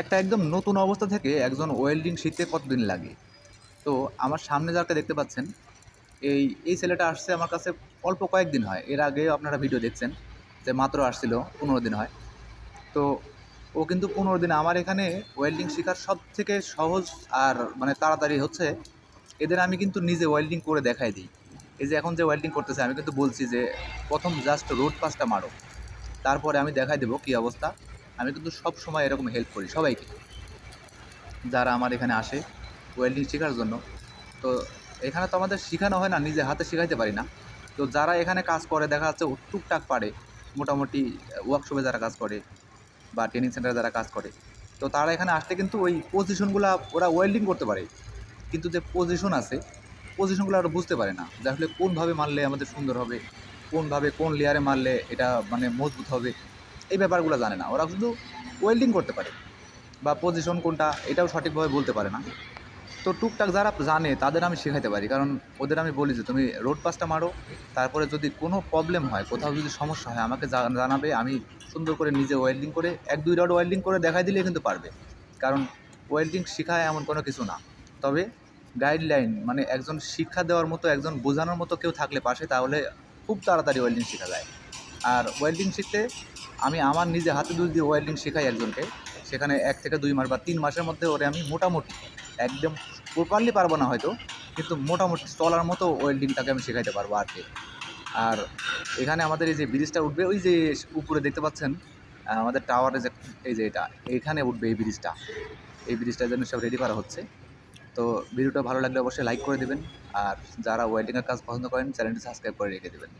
একটা একদম নতুন অবস্থা থেকে একজন ওয়েল্ডিং শিখতে কতদিন লাগে? তো আমার সামনে যাকে দেখতে পাচ্ছেন, এই এই ছেলেটা আসছে আমার কাছে অল্প কয়েকদিন হয়। এর আগে আপনারা ভিডিও দেখছেন যে মাত্র আসছিল, পনেরো দিন হয়। তো ও কিন্তু পনেরো দিন। আমার এখানে ওয়েল্ডিং শেখার সব থেকে সহজ আর মানে তাড়াতাড়ি হচ্ছে, এদের আমি কিন্তু নিজে ওয়েল্ডিং করে দেখাই দিই। এই যে এখন যে ওয়েল্ডিং করতেছে, আমি কিন্তু বলছি যে প্রথম জাস্ট রোড পাসটা মারো। তারপরে আমি দেখাই দেবো কী অবস্থা। আমি কিন্তু সব সময় এরকম হেল্প করি সবাইকে। যারা আমার এখানে আসে ওয়েল্ডিং শেখার জন্য। তো এখানে তো আমাদের শেখানো হয় না, নিজে হাতে শেখাইতে পারি না। তো যারা এখানে কাজ করে, দেখা যাচ্ছে টুকটাক পারে। মোটামুটি ওয়ার্কশপে যারা কাজ করে বা ট্রেনিং সেন্টারে যারা কাজ করে। তো তারা এখানে আসলে কিন্তু ওই পজিশনগুলো ওরা ওয়েল্ডিং করতে পারে। কিন্তু যে পজিশন আছে পজিশনগুলো ওরা বুঝতে পারে না। যে আসলে কোনভাবে মারলে আমাদের সুন্দর হবে, কোনভাবে কোন লেয়ারে মারলে এটা মানে মজবুত হবে। এই ব্যাপারগুলো জানে না। ওরা শুধু ওয়েল্ডিং করতে পারে বা পজিশন কোনটা, এটাও সঠিকভাবে বলতে পারে না। তো টুকটাক যারা জানে, তাদের আমি শেখাতে পারি। কারণ ওদের আমি বলি যে, তুমি রোড পাসটা মারো, তারপরে যদি কোনো প্রবলেম হয়, কোথাও যদি সমস্যা হয়, আমাকে জানাবে, আমি সুন্দর করে নিজে ওয়েল্ডিং করে, এক, দুই রড ওয়েল্ডিং করে দেখাই দিলে কিন্তু পারবে। কারণ ওয়েল্ডিং শেখায় এমন কোনো কিছু না। তবে গাইডলাইন মানে একজন শিক্ষা দেওয়ার মতো, একজন বোঝানোর মতো কেউ থাকলে পাশে, তাহলে খুব তাড়াতাড়ি ওয়েল্ডিং শেখা যায়। আর ওয়েল্ডিং শিখতে আমি আমার নিজে হাতে দুই দিয়ে ওয়েল্ডিং শেখাই একজনকে। সেখানে এক থেকে দুই মাস বা তিন মাসের মধ্যে ওরে আমি মোটামুটি, একদম প্রপারলি পারব না হয়তো, কিন্তু মোটামুটি চলার মতো ওয়েল্ডিংটাকে আমি শেখাইতে পারব আর কি। আর এখানে আমাদের এই যে ব্রিজটা উঠবে, ওই যে উপরে দেখতে পাচ্ছেন আমাদের টাওয়ারে যে, এই যে এটা এইখানে উঠবে এই ব্রিজটা। এই ব্রিজটার জন্য সব রেডি করা হচ্ছে। তো ভিডিওটা ভালো লাগলে অবশ্যই লাইক করে দেবেন, আর যারা ওয়েল্ডিংয়ের কাজ পছন্দ করেন চ্যানেলটি সাবস্ক্রাইব করে রেখে দেবেন।